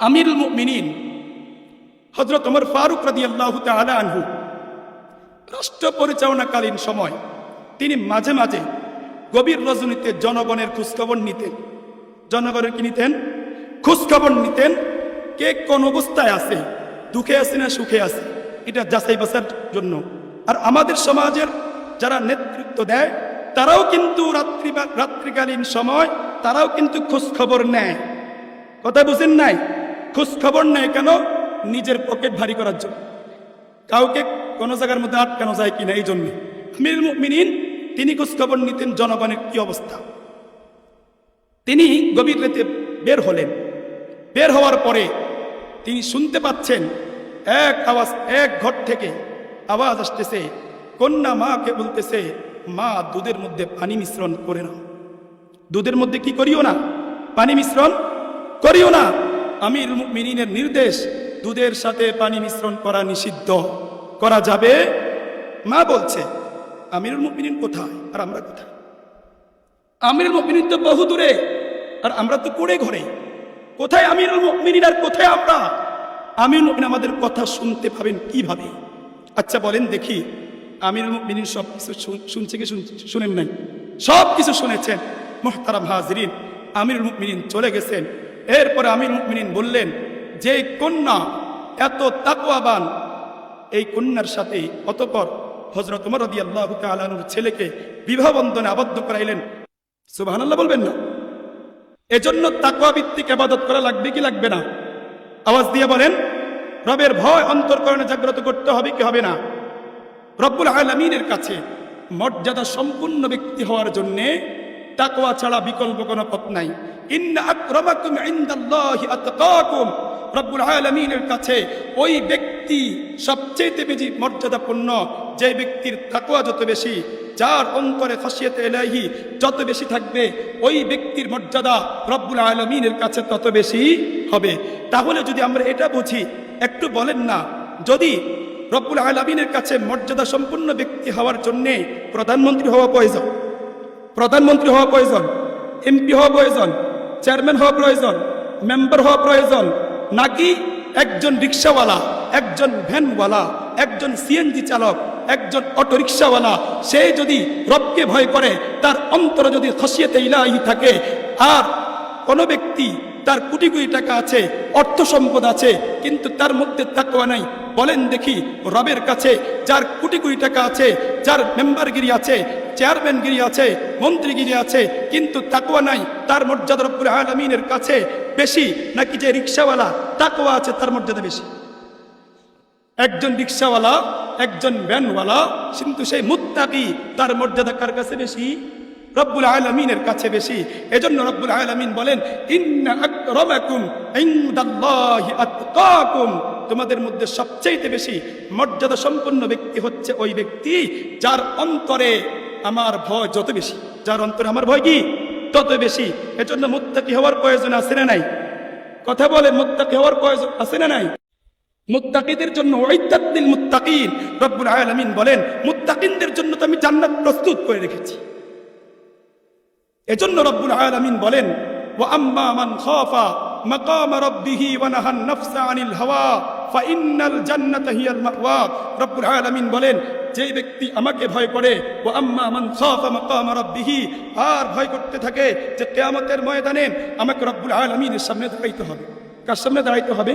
আমিরুল মুমিনিন হজরত ওমর ফারুক রাদি আল্লাহ আনহু, রাষ্ট্র পরিচালনাকালীন সময় তিনি মাঝে মাঝে গভীর রজনীতে জনগণের খোঁজখবর নিতেন। জনগণের কি নিতেন? খোঁজখবর নিতেন কে কোন অবস্থায় আছে, দুঃখে আছে না সুখে আছে, এটা যাচাই বাছার জন্য। আর আমাদের সমাজের যারা নেতৃত্ব দেয়, তারাও কিন্তু রাত্রি রাত্রিকালীন সময় তারাও কিন্তু খোঁজখবর নেয়। কথা বুঝেন নাই? খোঁজ খবর নেয় কেন? নিজের পকেট ভারী করার জন্য। কাউকে কোনো জায়গার মধ্যে আটকানো যায় কিনা এই জন্য। মুমিনিন, তিনি খোঁজ খবর নিতেন জনগণের কি অবস্থা। তিনি গভীর রাতে বের হলেন। বের হওয়ার পরে তিনি শুনতে পাচ্ছেন, এক আওয়াজ, এক ঘর থেকে আওয়াজ আসতেছে, কন্যা মাকে বলতেছে, মা দুধের মধ্যে পানি মিশ্রণ করে নাও। দুধের মধ্যে কি করিও না? পানি মিশ্রণ করিও না। আমির মিনিনের নির্দেশ, দুধের সাথে পানি মিশ্রণ করা নিষিদ্ধ। করা যাবে? মা বলছে আমির মুমিনিন কোথায়? আর আমরা কোথায়? আমির মুমিনিন তো বহু দূরে, আর আমরা তো কুড়ে ঘরে। কোথায় আমির মুমিনিন আর কোথায় আমরা? আমির মুমিন আমাদের কথা শুনতে পাবেন কীভাবে? আচ্ছা বলেন দেখি। আমির মুমিনিন সব কিছু শুনছে কি শুন- শুনেন নাই? সব কিছু শুনেছেন, মোহতারাম হাজরিন। আমির মুমিনিন চলে গেছেন। এরপরে আমির মুমিনিন বললেন, যে কন্যা এত তাকুয়াবান এই কন্যার সাথে অতপর হজরত উমর রদি আল্লাহ আলানুর ছেলেকে বিবাহ বন্ধনে আবদ্ধ করাইলেন। সুবাহান আল্লাহ বলবেন না। এজন্য তাকুয়া ভিত্তিক আবাদত করা লাগবে কি লাগবে না? আওয়াজ দিয়ে বলেন, রবের ভয় অন্তর্করণে জাগ্রত করতে হবে কি হবে না? রব্বুল আলমিনের কাছে মর্যাদা সম্পূর্ণ ব্যক্তি হওয়ার জন্যে তাকওয়া ছাড়া বিকল্প কোনো পথ নাই। ইন্না আকরামাকুম ইনদাল্লাহি আতকাকুম। রব্বুল আলমিনের কাছে ওই ব্যক্তি সবচেয়ে বেশি মর্যাদাপূর্ণ, যে ব্যক্তির তাকওয়া যত বেশি, যার অন্তরে খাসিয়াতে এলাহি যত বেশি থাকবে, ওই ব্যক্তির মর্যাদা রব্বুল আলমিনের কাছে তত বেশি হবে। তাহলে যদি আমরা এটা বুঝি, একটু বলেন না, যদি রব্বুল আলমিনের কাছে মর্যাদা সম্পন্ন ব্যক্তি হওয়ার জন্যে প্রধানমন্ত্রী হওয়া প্রয়োজন প্রধানমন্ত্রী হওয়া প্রয়োজন, এমপি হওয়া প্রয়োজন, চেয়ারম্যান হওয়া প্রয়োজন, মেম্বার হওয়া প্রয়োজন, নাকি একজন রিক্সাওয়ালা, একজন ভ্যানওয়ালা, একজন সিএনজি চালক, একজন অটো রিক্সাওয়ালা সে যদি রবকে ভয় করে, তার অন্তরে যদি খসিয়েতে ইলাহি থাকে, আর কোনো ব্যক্তি তার কোটি কোটি টাকা আছে, অর্থ সম্পদ আছে, কিন্তু তার মধ্যে তাকওয়া নাই, বলেন দেখি রবের কাছে, যার কোটি কোটি টাকা আছে, যার মেম্বারগিরি আছে চেয়ারম্যানগিরি আছে, মন্ত্রীগিরি আছে, কিন্তু তাকুয়া নাই। তার মর্যাদা রব্বুল আলমিনের কাছে বেশি নাকি যে রিক্সাওয়ালা তাকুয়া আছে তার মর্যাদা বেশি। একজন রিক্সাওয়ালা, একজন ভ্যানওয়ালা, কিন্তু সেই মুত্তাকি, তার মর্যাদা কার কাছে বেশি? রব্বুল আলমিনের কাছে বেশি। এজন্য রব্বুল আলমিন বলেন তোমাদের মধ্যে সবচেয়ে বেশি মর্যাদা সম্পন্ন ব্যক্তি হচ্ছে ওই ব্যক্তি যার অন্তরে আমার ভয় যত বেশি, যার অন্তরে আমার ভয় কি? তত বেশি। এজন্য মুত্তাকি হওয়ার প্রয়োজন আছে না নাই? কথা বলে মুত্তাকি হওয়ার প্রয়োজন আছে না নাই? মুত্তাকিদের জন্য ওয়াইদাতিল মুত্তাকিন। রব্বুল আলামিন বলেন, মুত্তাকিনদের জন্য তো আমি জান্নাত প্রস্তুত করে রেখেছি। এজন্য রব্বুল আলামিন বলেন ও আম্মা মান খাফা মাকাম রাব্বিহি ওয়া নাহান নাফসা আনিল হাওয়া। ফাইন্নাল জান্নাতা হিয়াল মাওয়া। রব্বুল আলামিন বলেন যে ব্যক্তি আমাকে ভয় করে ও আম্মা মান খাফা মাকাম রাব্বিহি, আর ভয় করতে থাকে যে কিয়ামতের ময়দানে আমাকে রব্বুল আলামিনের সামনে দাঁড়াইতে হবে। কার সামনে দাঁড়াইতে হবে?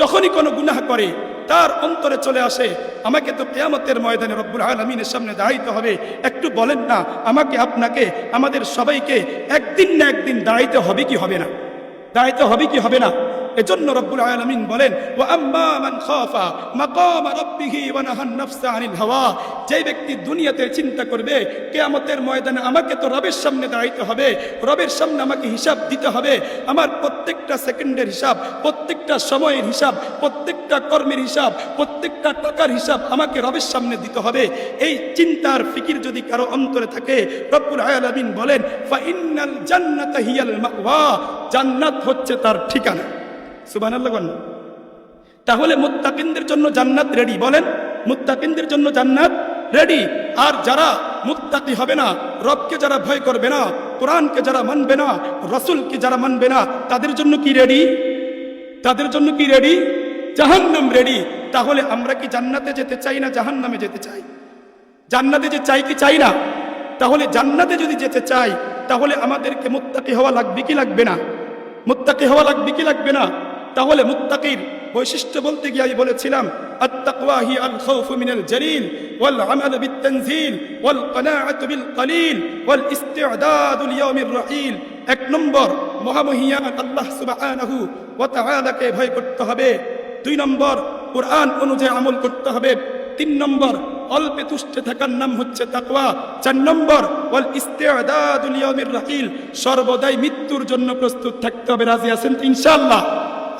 যখনই কোনো গুনাহ করে, তার অন্তরে চলে আসে, আমাকে তো কেয়ামতের ময়দানে রব্বুল আলমিনের সামনে দাঁড়াইতে হবে। একটু বলেন না, আমাকে, আপনাকে, আমাদের সবাইকে একদিন না একদিন দাঁড়াইতে হবে কি হবে না? দাঁড়াইতে হবে কি হবে না? এজন্য রব্বুল আলামিন বলেন, ওয়া আম্মা মান খাফা মাকাম রাব্বিহি ওয়া নাহান নাফসা আনিল হাওয়া। যে ব্যক্তি দুনিয়াতে চিন্তা করবে, কিয়ামতের ময়দানে আমাকে তো রবের সামনে দাঁড়াইতে হবে, রবের সামনে আমাকে হিসাব দিতে হবে, আমার প্রত্যেকটা সেকেন্ডের হিসাব, প্রত্যেকটা সময়ের হিসাব, প্রত্যেকটা কর্মের হিসাব, প্রত্যেকটা টাকার হিসাব আমাকে রবের সামনে দিতে হবে। এই চিন্তার ফিকির যদি কারও অন্তরে থাকে, রব্বুল আলামিন বলেন জান্নাত হচ্ছে তার ঠিকানা। বলেন। তাহলে মুত্তাকিনদের জন্য জান্নাত রেডি বলেন। মুত্তাকিনদের জন্য জান্নাত রেডি আর যারা মুত্তাকি হবে না, রবকে যারা ভয় করবে না, কোরআনকে যারা মানবে না, রসুলকে যারা মানবে না, তাদের জন্য কি রেডি তাদের জন্য কি রেডি জাহান্নাম রেডি তাহলে আমরা কি জান্নাতে যেতে চাই না জাহান্নামে যেতে চাই? জান্নাতে যে চাই কি চাই না? তাহলে জান্নাতে যদি যেতে চাই, তাহলে আমাদেরকে মুত্তাকি হওয়া লাগবে কি লাগবে না? মুত্তাকি হওয়া লাগবে কি লাগবে না? তাহলে মুত্তাকির বৈশিষ্ট্য বলতে গিয়ে আমি বলেছিলাম التقوى هي الخوف من الجليل والعمل بالتنزيل والقناعة بالقليل والاستعداد ليوم الرحيل এক নম্বর মহামহিয়ান আল্লাহ সুবহানাহু ওয়া তাআলাকে ভয় করতে হবে দুই নম্বর কোরআন অনুযায়ী আমল করতে হবে তিন নম্বর অল্পে তুষ্টে থাকার নাম হচ্ছে তাকওয়া চার নম্বর ওয়াল ইস্তেদাদুল ইয়াউমির রাহিল সর্বদাই মৃত্যুর জন্য প্রস্তুত থাকতে হবে রাজি আছেন তো ইনশাআল্লাহ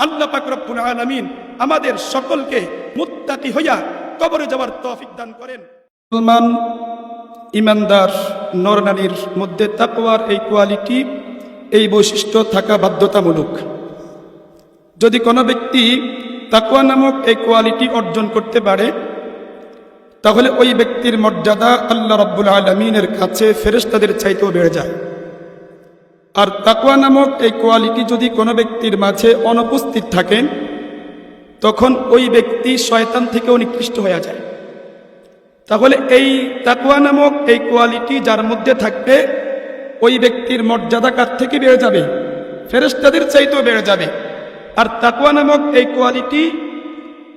আল্লাহ পাক রব্বুল আলামিন আমাদের সকলকে মুত্তাকি হইয়া কবরে যাওয়ার তৌফিক দান করেন। মুসলমান, ইমানদার, নরনারীর মধ্যে তাকওয়ার এই কোয়ালিটি, এই বৈশিষ্ট্য থাকা বাধ্যতামূলক। যদি কোনো ব্যক্তি তাকওয়া নামক এই কোয়ালিটি অর্জন করতে পারে, তাহলে ওই ব্যক্তির মর্যাদা আল্লাহ রব্বুল আলমিনের কাছে ফেরেশতাদের চাইতেও বেড়ে যায়। আর তাকওয়া নামক এই কোয়ালিটি যদি কোনো ব্যক্তির মাঝে অনুপস্থিত থাকে তখন ওই ব্যক্তি শয়তান থেকেও নিকৃষ্ট হয়ে যায়। তাহলে এই তাকওয়া নামক এই কোয়ালিটি যার মধ্যে থাকবে, ওই ব্যক্তির মর্যাদা কার থেকে বেড়ে যাবে? ফেরেস্তাদের চাইতেও বেড়ে যাবে। আর তাকওয়া নামক এই কোয়ালিটি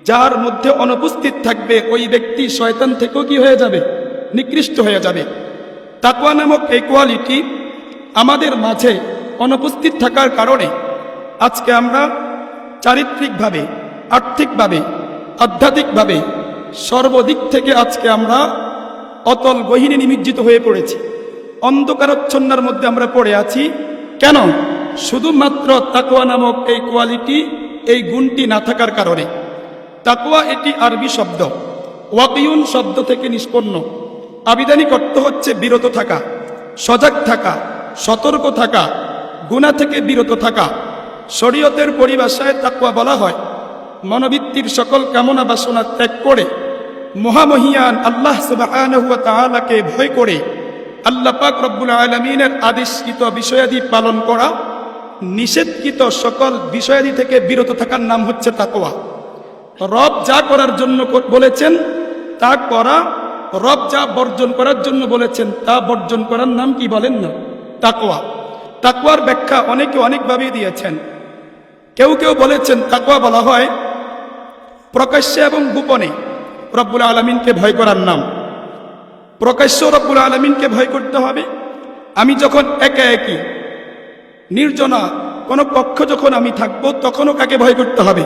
যার মধ্যে অনুপস্থিত থাকবে, ওই ব্যক্তি শয়তান থেকেও কি হয়ে যাবে? নিকৃষ্ট হয়ে যাবে। তাকওয়া নামক এই কোয়ালিটি আমাদের মাঝে অনুপস্থিত থাকার কারণে আজকে আমরা চারিত্রিকভাবে, আর্থিকভাবে, আধ্যাত্মিকভাবে সর্বদিক থেকে আজকে আমরা অতল গহিনী নিমজ্জিত হয়ে পড়েছি। অন্ধকারচ্ছন্নার মধ্যে আমরা পড়ে আছি। কেন? শুধুমাত্র তাকোয়া নামক এই কোয়ালিটি, এই গুণটি না থাকার কারণে। তাকোয়া এটি আরবি শব্দ। ওয়াকিউন শব্দ থেকে নিষ্পন্ন। আবিধানিক অর্থ হচ্ছে বিরত থাকা, সজাগ থাকা সতর্ক থাকা গুণা থেকে বিরত থাকা, শরীয়তের পরিভাষায় তাকুয়া বলা হয়। মনোবৃত্তির সকল কামনা বাসনা ত্যাগ করে, মহামহিয়ান আল্লাহ তাআলাকে ভয় করে আল্লাহ পাক রব্বুল আলামিনের আদেশকৃত বিষয়াদি পালন করা, নিষেধকৃত সকল বিষয়াদি থেকে বিরত থাকার নাম হচ্ছে তাকওয়া। রব যা করার জন্য বলেছেন, তা করা, রব যা বর্জন করার জন্য বলেছেন, তা বর্জন করার নাম কি বলেন না? তাকওয়া। তাকওয়ার ব্যাখ্যা অনেকে অনেকভাবেই দিয়েছেন। কেউ কেউ বলেছেন তাকওয়া বলা হয় প্রকাশ্যে এবং গোপনে রব্বুল আলমিনকে ভয় করার নাম। প্রকাশ্য রব্বুল আলমিনকে ভয় করতে হবে। আমি যখন একা একই নির্জনা, কোনো পক্ষ যখন আমি থাকব, তখনও কাকে ভয় করতে হবে?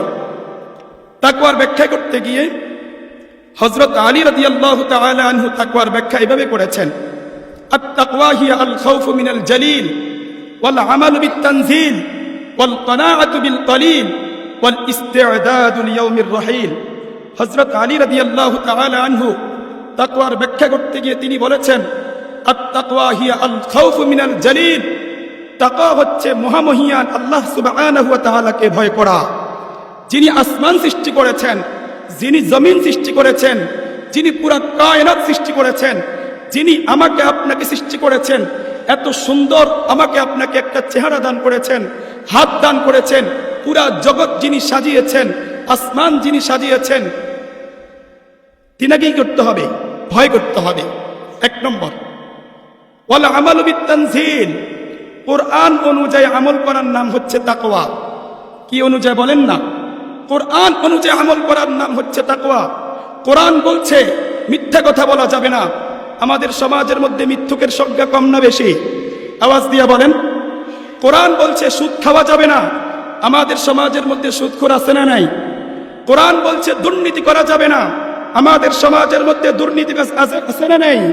তাকওয়ার ব্যাখ্যা করতে গিয়ে হজরত আলী আনহু তাকওয়ার ব্যাখ্যা এভাবে করেছেন। التقوى هي الخوف من الجليل والعمل بالتنزيل والقناعة بالقليل والاستعداد ليوم الرحيل হজরত আলী রাদি আল্লাহ আনহু তাকওয়ার ব্যাখ্যা করতে গিয়ে তিনি বলেছেন আত্তাকওয়া হিয়া আল খাউফ মিনাল জালিল তাকওয়া হচ্ছে মহামহিয়ান আল্লাহ সুবহানাহু ওয়া তাআলাকে ভয় করা যিনি আসমান সৃষ্টি করেছেন যিনি জমিন সৃষ্টি করেছেন যিনি পুরা কায়নাত সৃষ্টি করেছেন যিনি আমাকে আপনাকে সৃষ্টি করেছেন, এত সুন্দর আমাকে আপনাকে একটা চেহারা দান করেছেন, হাত দান করেছেন, পুরা জগৎ যিনি সাজিয়েছেন, আসমান যিনি সাজিয়েছেন, তিনাকেই করতে হবে, ভয় করতে হবে। এক নম্বর, ওয়াল আমালু বিত্তানজিল। কোরআন অনুযায়ী আমল করার নাম হচ্ছে তাকওয়া। কি অনুযায়ী বলেন না? কোরআন অনুযায়ী আমল করার নাম হচ্ছে তাকওয়া। কোরআন বলছে, মিথ্যা কথা বলা যাবে না। আমাদের সমাজের মধ্যে মিথ্যুকের সংখ্যা কম না বেশি। আওয়াজ দিয়া বলেন, কোরআন বলছে, সুদ খাওয়া যাবে না। আমাদের সমাজের মধ্যে সুদখোর আছে না নাই? কোরআন বলছে, দুর্নীতি করা যাবে না। আমাদের সমাজের মধ্যে দুর্নীতি আছে আছে না নাই?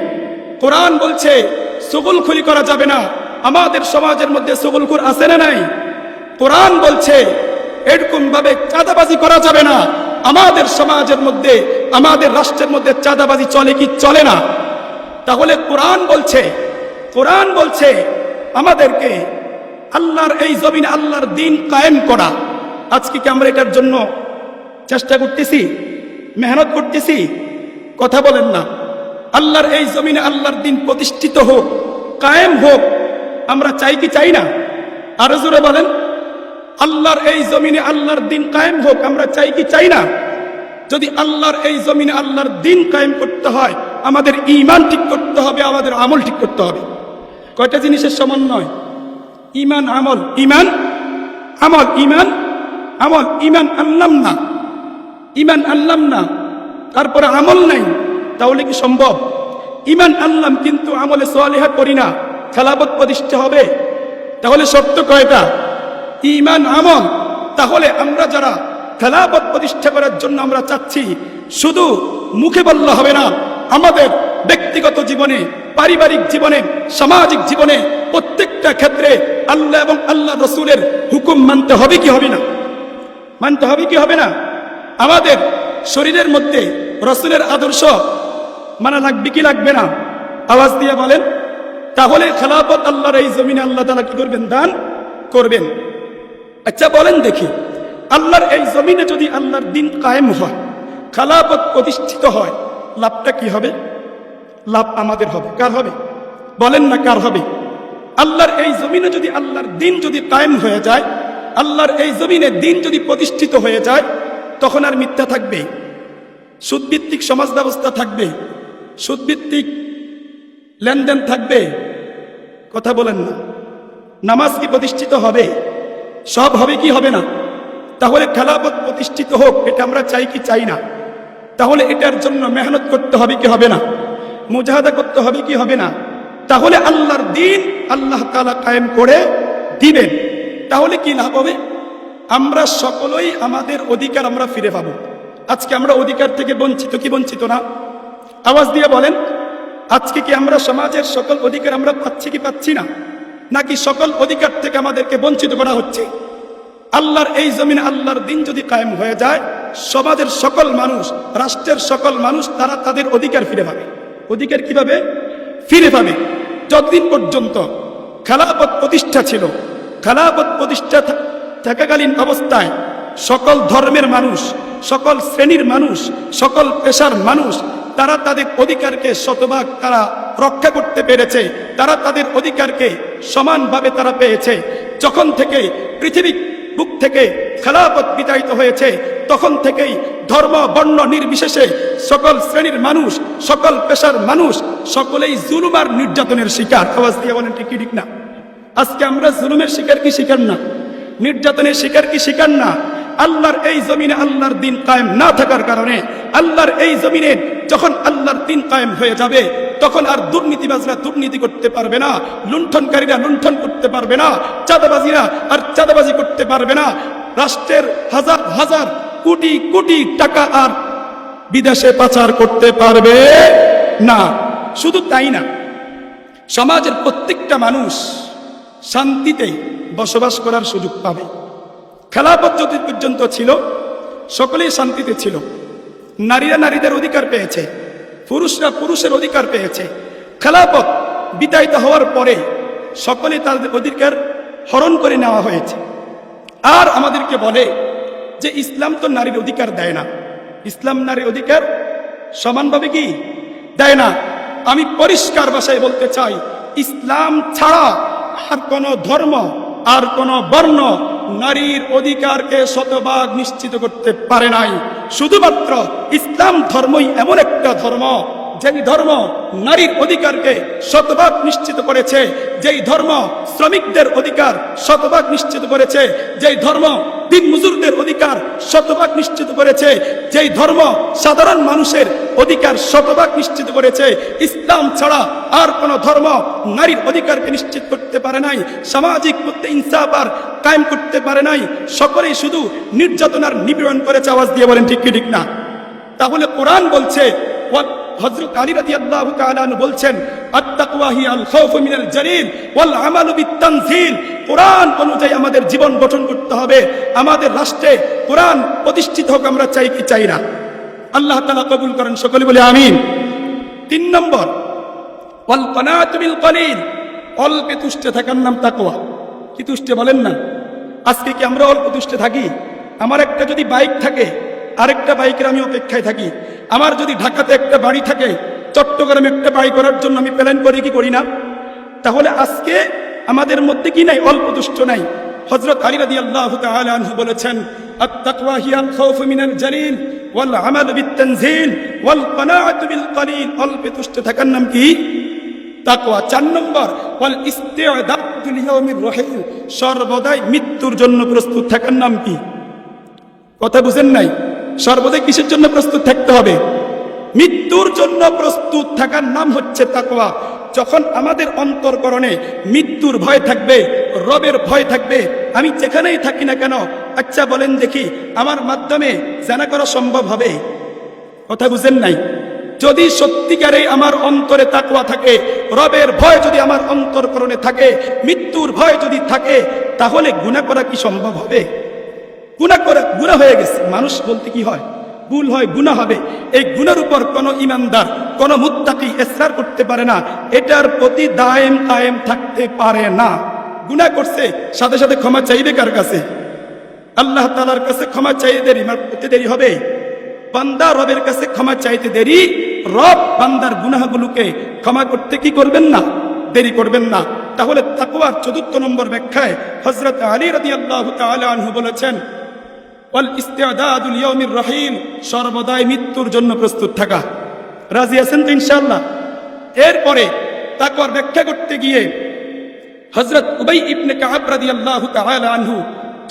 কোরআন বলছে সুগুলখুরি করা যাবে না। আমাদের সমাজের মধ্যে সুগুলখুর আছে না নাই? কোরআন বলছে এরকম ভাবে চাঁদাবাজি করা যাবে না। আমাদের সমাজের মধ্যে, আমাদের রাষ্ট্রের মধ্যে চাঁদাবাজি চলে কি চলে না? তাহলে কোরআন বলছে কোরআন বলছে আমাদেরকে আল্লাহর এই জমিনে আল্লাহর দিন কায়েম করা। আজকে কি আমরা এটার জন্য চেষ্টা করতেছি? মেহনত করতেছি? কথা বলেন না। আল্লাহর এই জমিনে আল্লাহর দিন প্রতিষ্ঠিত হোক, কায়েম হোক, আমরা চাই কি চাই না? আরও জোরে বলেন, আল্লাহর এই জমিনে আল্লাহর দিন কায়েম হোক, আমরা চাই কি চাই না? যদি আল্লাহর এই জমিনে আল্লাহর দিন কায়েম করতে হয় আমাদের ইমান ঠিক করতে হবে, আমাদের আমল ঠিক করতে হবে। কয়টা জিনিসের সমন্বয় ইমান আমল ইমান আমল ইমান আমল ইমান আনলাম না ইমান আনলাম না তারপরে আমল নাই, তাহলে কি সম্ভব? ইমান আনলাম কিন্তু আমলে সোয়ালিহা করি না খেলাবত প্রতিষ্ঠা হবে। তাহলে সত্য কয়টা? ইমান আমল, তাহলে আমরা যারা খেলাবত প্রতিষ্ঠা করার জন্য আমরা চাচ্ছি, শুধু মুখে বললে হবে না আমাদের ব্যক্তিগত জীবনে, পারিবারিক জীবনে, সামাজিক জীবনে প্রত্যেকটা ক্ষেত্রে আল্লাহ এবং আল্লাহ রসুলের হুকুম মানতে হবে কি হবে না? মানতে হবে কি হবে না? আমাদের শরীরের মধ্যে রসুলের আদর্শ মানা লাগবে কি লাগবে না? আওয়াজ দিয়ে বলেন, তাহলে খেলাফত আল্লাহর এই জমিনে আল্লাহ তালা কি করবেন? দান করবেন। আচ্ছা বলেন দেখি, আল্লাহর এই জমিনে যদি আল্লাহর দিন কায়েম হয়, খেলাফত প্রতিষ্ঠিত হয় লাভটা কি হবে? লাভ আমাদের হবে। কার হবে? বলেন না কার হবে? আল্লাহর এই জমিনে যদি আল্লাহর দিন যদি কায়েম হয়ে যায়, আল্লাহর এই জমিনে দিন যদি প্রতিষ্ঠিত হয়ে যায়, তখন আর মিথ্যা থাকবে। সুদভিত্তিক সমাজ ব্যবস্থা থাকবে। সুদভিত্তিক লেনদেন থাকবে। কথা বলেন না। নামাজ কি প্রতিষ্ঠিত হবে? সব হবে কি হবে না? তাহলে খেলাপথ প্রতিষ্ঠিত হোক, এটা আমরা চাই কি চাই না? তাহলে এটার জন্য মেহনত করতে হবে কি হবে না? মুজাহাদা করতে হবে কি হবে না? তাহলে আল্লাহর দিন আল্লাহ তালা কায়েম করে দিবেন। তাহলে কি লাভ হবে? আমরা সকলেই আমাদের অধিকার আমরা ফিরে পাবো। আজকে আমরা অধিকার থেকে বঞ্চিত, কি বঞ্চিত না? আওয়াজ দিয়ে বলেন, আজকে কি আমরা সমাজের সকল অধিকার আমরা পাচ্ছি কি পাচ্ছি না? নাকি সকল অধিকার থেকে আমাদেরকে বঞ্চিত করা হচ্ছে? আল্লাহর এই জমিনে আল্লাহর দিন যদি কায়েম হয়ে যায় সমাজের সকল মানুষ, রাষ্ট্রের সকল মানুষ, তারা তাদের অধিকার ফিরে পাবে। অধিকার কীভাবে? ফিরে পাবে। যতদিন পর্যন্ত খেলাপথ প্রতিষ্ঠা ছিল খেলাপথ প্রতিষ্ঠা থাকাকালীন অবস্থায় সকল ধর্মের মানুষ, সকল শ্রেণির মানুষ, সকল পেশার মানুষ, তারা তাদের অধিকারকে শতভাগ তারা রক্ষা করতে পেরেছে, তারা তাদের অধিকারকে সমানভাবে তারা পেয়েছে। যখন থেকে পৃথিবী বুক থেকে খেলাপথ বিতাড়িত হয়েছে তখন থেকেই ধর্ম, বর্ণ নির্বিশেষে সকল শ্রেণির মানুষ, সকল পেশার মানুষ সকলেই জুলুম আর নির্যাতনের শিকার। আওয়াজ দিয়ে বলেন, ঠিক ঠিক না? আজকে আমরা জুলুমের শিকার কি শিকার না? নির্যাতনের শিকার কি শিকার না? আল্লাহর এই জমিনে আল্লাহর দিন কায়েম না থাকার কারণে আল্লাহর এই জমিনে যখন আল্লাহর দিন কায়েম হয়ে যাবে, তখন আর দুর্নীতিবাজরা দুর্নীতি করতে পারবে না, লুণ্ঠনকারীরা লুণ্ঠন করতে পারবে না, চাঁদাবাজিরা আর চাঁদাবাজি করতে পারবে না। রাষ্ট্রের হাজার হাজার কোটি কোটি টাকা আর বিদেশে পাচার করতে পারবে? না, শুধু তাই না। সমাজের প্রত্যেকটা মানুষ শান্তিতে বসবাস করার সুযোগ পাবে। খেলাপথ যত পর্যন্ত ছিল, সকলেই শান্তিতে ছিল। নারীরা নারীদের অধিকার পেয়েছে, পুরুষরা পুরুষের অধিকার পেয়েছে। খেলাপথ বিতাড়িত হওয়ার পরে সকলে তাদের অধিকার হরণ করে নেওয়া হয়েছে। আর আমাদেরকে বলে যে ইসলাম তো নারীর অধিকার দেয় না। ইসলাম নারীর অধিকার সমানভাবে কি? দেয় না। আমি পরিষ্কার ভাষায় বলতে চাই, ইসলাম ছাড়া আর কোন ধর্ম আর কোন বর্ণ নারীর অধিকারকে শতভাগ নিশ্চিত করতে পারে নাই। শুধুমাত্র ইসলাম ধর্মই এমন একটা ধর্ম, যেই ধর্ম নারীর অধিকারকে শতভাগ নিশ্চিত করেছে, যেই ধর্ম শ্রমিকদের অধিকার শতভাগ নিশ্চিত করেছে, যেই ধর্ম দিন মজুরদের অধিকার শতভাগ নিশ্চিত করেছে। যেই ধর্ম সাধারণ মানুষের অধিকার শতভাগ নিশ্চিত করেছে, ইসলাম ছাড়া আর কোন ধর্ম নারীর অধিকারকে নিশ্চিত করতে পারে নাই, সামাজিক করতে ইনসাফ আর কায়েম করতে পারে নাই, সকলেই শুধু নির্যাতনার নিপীড়ন করেছে। আওয়াজ দিয়ে বলেন, ঠিক কি, ঠিক না? তাহলে কোরআন বলছে হযরত আলী রাদিয়াল্লাহু তাআলা বলছেন আত্তাকওয়া হি আল খাউফু মিনাল জালিল ওয়াল আমালু বিত-তানজিল। কোরআন অনুযায়ী আমাদের জীবন গঠন করতে হবে। আমাদের রাষ্ট্রে কোরআন প্রতিষ্ঠিত হোক আমরা চাই কি চাই না। আল্লাহ তাআলা কবুল করেন, সকলে বলে আমিন। তিন নম্বর ওয়াল কানাতু বিল কলিল অল্পে তুষ্টে থাকার নাম তাকওয়া। কি তুষ্টে বলেন না? আজকে কি আমরা অল্প তুষ্টে থাকি? আমার একটা যদি বাইক থাকে আরেকটা বাইকের আমি অপেক্ষায় থাকি। আমার যদি ঢাকাতে একটা বাড়ি থাকে, চট্টগ্রামে একটা বাড়ি করার জন্য আমি প্ল্যান করি কি করি না? তাহলে আজকে আমাদের মধ্যে কি নাই? অল্প দুষ্ট নাই। হজরত আলী রাদিয়াল্লাহু তাআলা আনহু বলেছেন অল্পে তুষ্ট থাকার নাম কি? চার নম্বর সর্বদাই মৃত্যুর জন্য প্রস্তুত থাকার নাম কি? কথা বুঝেন নাই? সর্বদাই কিসের জন্য প্রস্তুত থাকতে হবে? মৃত্যুর জন্য প্রস্তুত থাকার নাম হচ্ছে তাকওয়া। যখন আমাদের অন্তরকরণে মৃত্যুর ভয় থাকবে, রবের ভয় থাকবে, আমি যেখানেই থাকি না কেন আচ্ছা বলেন দেখি, আমার মাধ্যমে জানা করা সম্ভব হবে? কথা বুঝেন নাই? যদি সত্যিকারে আমার অন্তরে তাকওয়া থাকে, রবের ভয় যদি আমার অন্তরকরণে থাকে, মৃত্যুর ভয় যদি থাকে, তাহলে গুনাহ করা কি সম্ভব হবে? গুনাহ করে গুনাহ হয়ে গেছে। মানুষ বলতে কি হয়? ভুল হয় গুনাহ হবে। এই গুনার উপর কোনো ইমানদার, কোনো মুত্তাকি এসরার করতে পারে না। এটার প্রতি দায়েম কায়েম থাকতে পারে না। গুনাহ করছে, সাথে সাথে ক্ষমা চাইবে কার কাছে? আল্লাহ তালার কাছে ক্ষমা চাইতে দেরি করতে দেরি হবে। বান্দা রবের কাছে ক্ষমা চাইতে দেরি। রব বান্দার গুনাহগুলোকে ক্ষমা করতে কি করবেন না? দেরি করবেন না। তাহলে তাকওয়ার চতুর্থ নম্বর ব্যাখ্যায় হযরত আলী তাআলা আনহু বলেছেন ওয়াল ইস্তিআদাদুল ইয়াউমির রহিম সর্বদাই মৃত্যুর জন্য প্রস্তুত থাকা। রাজি আছেন তো ইনশাআল্লাহ? এরপরে তাকওয়ার ব্যাখ্যা করতে গিয়ে হজরত উবাই ইবনে কাহাব রাদিয়াল্লাহু তাআলা আনহু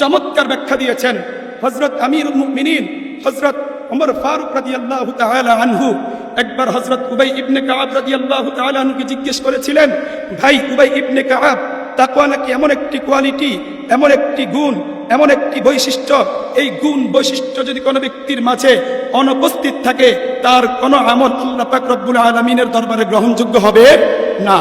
চমৎকার ব্যাখ্যা দিয়েছেন। হজরত আমিরুল মুমিনিন হজরত ওমর ফারুক রাদিয়াল্লাহু তাআলা আনহু একবার হজরত উবাই ইবনে কাহাব রাদিয়াল্লাহু তাআলা আনহুকে জিজ্ঞেস করেছিলেন, ভাই, উবাই ইবনে কাহাব তাকওয়া নাকি এমন একটি কোয়ালিটি, এমন একটি গুণ, এমন একটি বৈশিষ্ট্য? এই গুণ বৈশিষ্ট্য যদি কোনো ব্যক্তির মাঝে অনুপস্থিত থাকে, তার কোনো আমল আল্লাহ রব্বুল আলামিনের দরবারে গ্রহণযোগ্য হবে? না।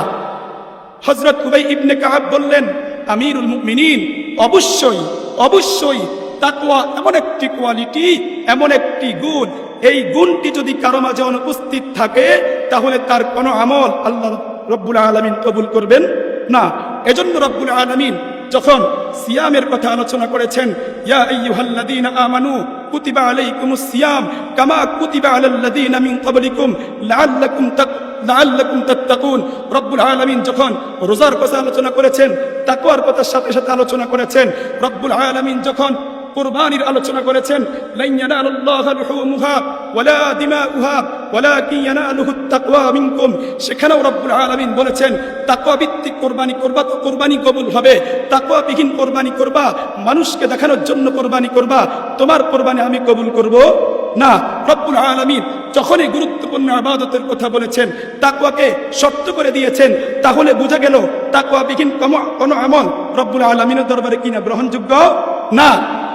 হজরত উবাই ইবনে কাহাব বললেন, আমিরুল মুমিনিন, অবশ্যই অবশ্যই তাকওয়া এমন একটি কোয়ালিটি, এমন একটি গুণ। এই গুণটি যদি কারও মাঝে অনুপস্থিত থাকে, তাহলে তার কোনো আমল আল্লাহ রব্বুল আলামিন কবুল করবেন না। এজন্য রব্বুল আলমিন যখন সিয়ামের কথা আলোচনা করেছেন, ইয়া আইয়ুহাল্লাযীনা আমানু কুতিবা আলাইকুমুস সিয়াম কামা কুতিবা আলাল্লাযীনা মিন ক্বাবলিকুম লাআল্লাকুম লাআল্লাকুম তাত্তাকুন। রব্বুল আলামিন যখন রোজার কথা আলোচনা করেছেন, তাকওয়ার কথার সাথে সাথে আলোচনা করেছেন, রব্বুল আলামিন যখন কুরবানির আলোচনা করেছেন সেখানেও রব্বুল আলামিন বলেছেন তাকওয়া ভিত্তিক কুরবানি করবা তো কুরবানি কবুল হবে। তাকওয়া বিহীন কুরবানি করবা, মানুষকে দেখানোর জন্য কুরবানি করবা। তোমার কুরবানি আমি কবুল করব? না, রব্বুল আলামিন যখন এই গুরুত্বপূর্ণ আবাদতের কথা বলেছেন তাকুয়াকে শক্ত করে দিয়েছেন, তাহলে বোঝা গেল তাকওয়া বিহীন কোনো আমল রব্বুল আলামিনের দরবারে কিনা গ্রহণযোগ্য? না।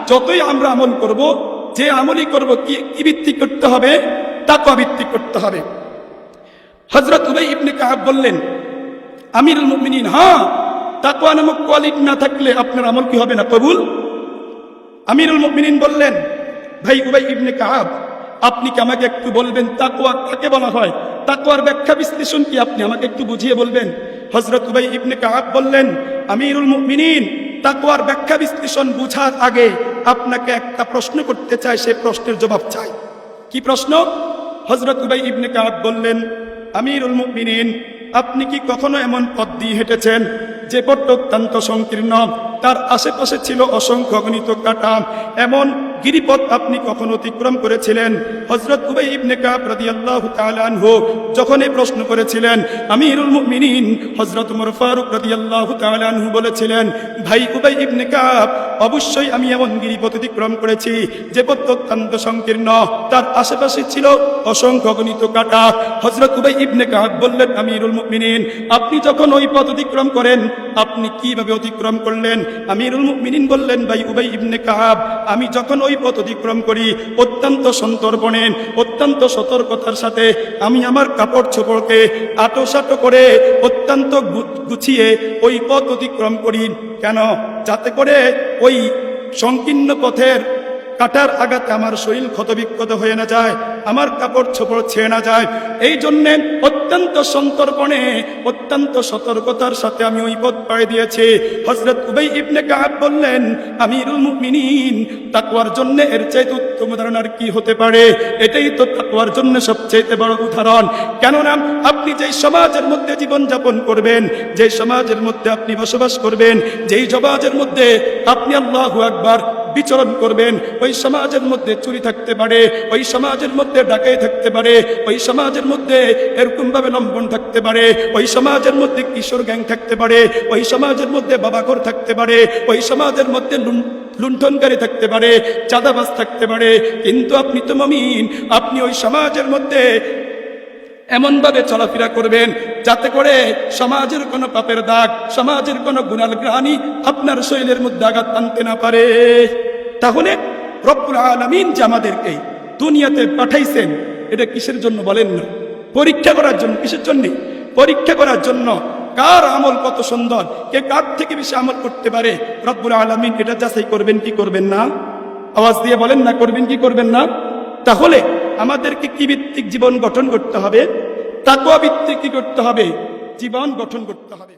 যতই আমরা আমল করব, যে আমলই করব, কি কি ভিত্তিক করতে হবে তাকওয়া ভিত্তিক করতে হবে। হজরত উবাই ইবনে কাহাব বললেন, আমিরুল মুমিনিন হ্যাঁ তাকওয়া নামক কোয়ালিটি না থাকলে আপনার আমল কি হবে না, কবুল? আমিরুল মুমিনিন বললেন, ভাই উবাই ইবনে কাহাব আপনি কি আমাকে একটু বলবেন, তাকওয়া কাকে বলা হয়? তাকওয়ার ব্যাখ্যা বিশ্লেষণ কি? আপনি আমাকে একটু বুঝিয়ে বলবেন? হজরত উবাই ইবনে কাহাব বললেন, আমিরুল মুমিনিন, তাকওয়ার ব্যাখ্যা বিশ্লেষণ বুঝার আগে আপনাকে একটা প্রশ্ন করতে চাই, সে প্রশ্নের জবাব চাই। কি প্রশ্ন? হজরত উবাই ইবনে কাহাব বললেন, আমিরুল মুমিনিন, আপনি কি কখনো এমন পথ দিয়ে হেঁটেছেন? যে পথটা অত্যন্ত সংকীর্ণ, তার আশেপাশে ছিল অসংখ্য গণিত কাটা। এমন গিরিপথ আপনি কখন অতিক্রম করেছিলেন? হজরত উবাই ইবনে কাব রাদিয়াল্লাহু তাআলা আনহু যখন এই প্রশ্ন করেছিলেন, আমিরুল মুমিনিন হজরত উমর ফারুক রাদিয়াল্লাহু তাআলা আনহু বলেছিলেন, ভাই উবাই ইবনে কাব, অবশ্যই আমি এমন গিরিপথ অতিক্রম করেছি যে পথ অত্যন্ত সংকীর্ণ। তার আশেপাশে ছিল অসংখ্য গণিত কাটা। হজরত উবাই ইবনে কাব বললেন, আমিরুল মুমিনিন, আপনি যখন ওই পথ অতিক্রম করেন আপনি কীভাবে অতিক্রম করলেন? আমিরুল মুমিনিন বললেন, ভাই উবাই ইবনে কাব আমি যখন ওই পথ অতিক্রম করি, অত্যন্ত সন্তর্পণে অত্যন্ত সতর্কতার সাথে আমি আমার কাপড় চোপড়কে আটোসাটো করে অত্যন্ত গুছিয়ে ওই পথ অতিক্রম করি। কেন? যাতে করে ওই সংকীর্ণ পথের কাটার আঘাতে আমার শরীর ক্ষতবিক্ষত হয়ে না যায়, আমার কাপড় ছোপড় ছেয়ে না যায়। এই জন্যে অত্যন্ত সন্তর্পণে, অত্যন্ত সতর্কতার সাথে আমি ওই পথ পাড়ে দিয়েছি। হজরত উবাই ইবনে কাহাব বললেন, আমিরুল মুমিনিন, তাকওয়ার জন্য এর চাইতে উত্তম উদাহরণ আর কি হতে পারে? এটাই তো তাকওয়ার জন্য সবচেয়ে বড় উদাহরণ। কেননা আপনি যেই সমাজের মধ্যে জীবন যাপন করবেন, যেই সমাজের মধ্যে আপনি বসবাস করবেন, যেই সমাজের মধ্যে আপনি আল্লাহ আকবার বিচরণ করবেন। ওই সমাজের মধ্যে চুরি থাকতে পারে, ওই সমাজের মধ্যে ডাকাই থাকতে পারে, ওই সমাজের মধ্যে এরকম ভাবে লম্বন থাকতে পারে, ওই সমাজের মধ্যে কিশোর গ্যাং থাকতে পারে, ওই সমাজের মধ্যে বাবাঘর থাকতে পারে, ওই সমাজের মধ্যে লুণ্ঠনকারী থাকতে পারে, চাঁদাবাজ থাকতে পারে। কিন্তু আপনি তো মমিন, আপনি ওই সমাজের মধ্যে এমনভাবে চলাফেরা করবেন যাতে করে সমাজের কোনো পাপের দাগ, সমাজের কোনো গুণাল গ্রাণী আপনার শৈলের মধ্যে আঘাত আনতে না পারে। তাহলে রব্বুল আলমিন যে আমাদেরকে দুনিয়াতে পাঠাইছেন, এটা কিসের জন্য বলেন না? পরীক্ষা করার জন্য, কিসের জন্য? পরীক্ষা করার জন্য কার আমল কত সুন্দর, কে কার থেকে বেশি আমল করতে পারে? রব্বুল আলমিন এটা যাচাই করবেন কি করবেন না? আওয়াজ দিয়ে বলেন না, করবেন কি করবেন না? তাহলে আমাদেরকে কি ভিত্তিক জীবন গঠন করতে হবে? তাকুয়া ভিত্তিক কি করতে হবে? জীবন গঠন করতে হবে।